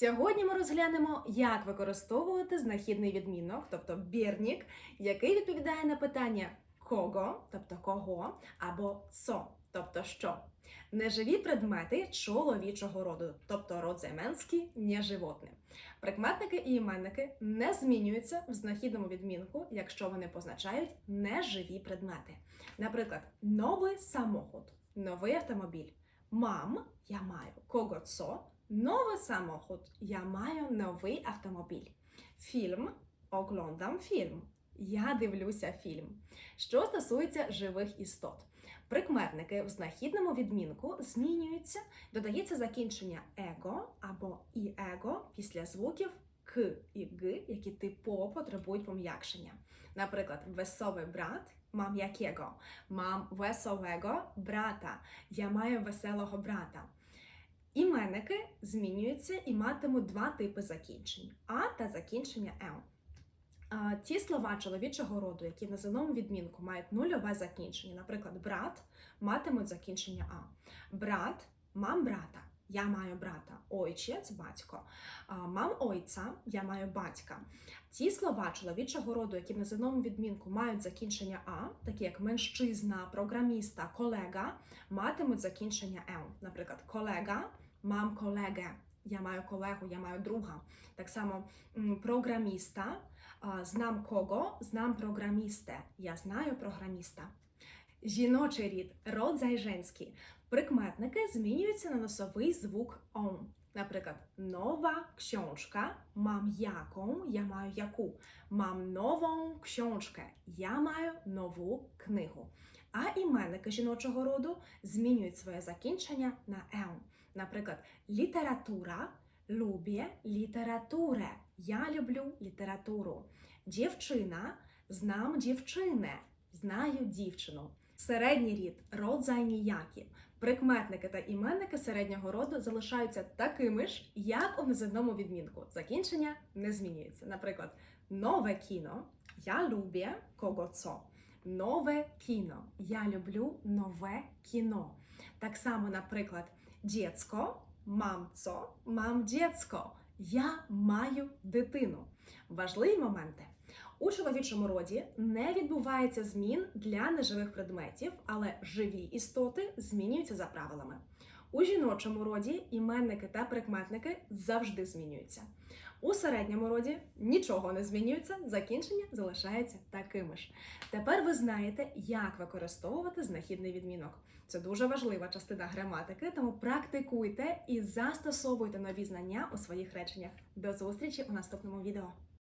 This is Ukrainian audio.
Сьогодні ми розглянемо, як використовувати знахідний відмінок, тобто бірнік, який відповідає на питання кого, тобто кого, або цо, тобто що. Неживі предмети чоловічого роду, тобто род займенський, неживотне. Прикметники і іменники не змінюються в знахідному відмінку, якщо вони позначають неживі предмети. Наприклад, новий самохід, новий автомобіль. Мам, я маю кого новий самохід, я маю новий автомобіль. Фільм, оглядам фільм. Я дивлюся фільм. Що стосується живих істот, прикметники в знахідному відмінку змінюються, додається закінчення его або іего після звуків к і г, які типово потребують пом'якшення. Наприклад, веселий брат, мам якого, мам веселого брата, я маю веселого брата. Іменники змінюються і матимуть два типи закінчень а та закінчення. А, Ті слова чоловічого роду, які на зеному відмінку мають нульове закінчення, наприклад, брат, матимуть закінчення а. Брат, мам брата, я маю брата, ойчець, батько, мам ойця, я маю батька. Ті слова чоловічого роду, які в називному відмінку мають закінчення а, такі як меншчизна, програміста, колега, матимуть закінчення ел. Наприклад, колега, мам колеге, я маю колегу, я маю друга. Так само програміста, знам кого, знам програмісте, я знаю програміста. Жіночий рід, род зайженський. Прикметники змінюються на носовий звук он. Наприклад, нова książka, мам яку, я маю яку. Мам нову książkę, я маю нову книгу. А іменники жіночого роду змінюють своє закінчення на ел. Наприклад, література, lubię літературę, я люблю літературу. Дівчина, знам дівчине, знаю дівчину. Середній рід, род зайніякі. Прикметники та іменники середнього роду залишаються такими ж, як у називному відмінку. Закінчення не змінюється. Наприклад, нове кіно, я люблю кого цо. Нове кіно. Я люблю нове кіно. Так само, наприклад, дєцко, мамцо, мам дєцко. Я маю дитину. Важливі моменти. У чоловічому роді не відбувається змін для неживих предметів, але живі істоти змінюються за правилами. У жіночому роді іменники та прикметники завжди змінюються. У середньому роді нічого не змінюється, закінчення залишається такими ж. Тепер ви знаєте, як використовувати знахідний відмінок. Це дуже важлива частина граматики, тому практикуйте і застосовуйте нові знання у своїх реченнях. До зустрічі у наступному відео.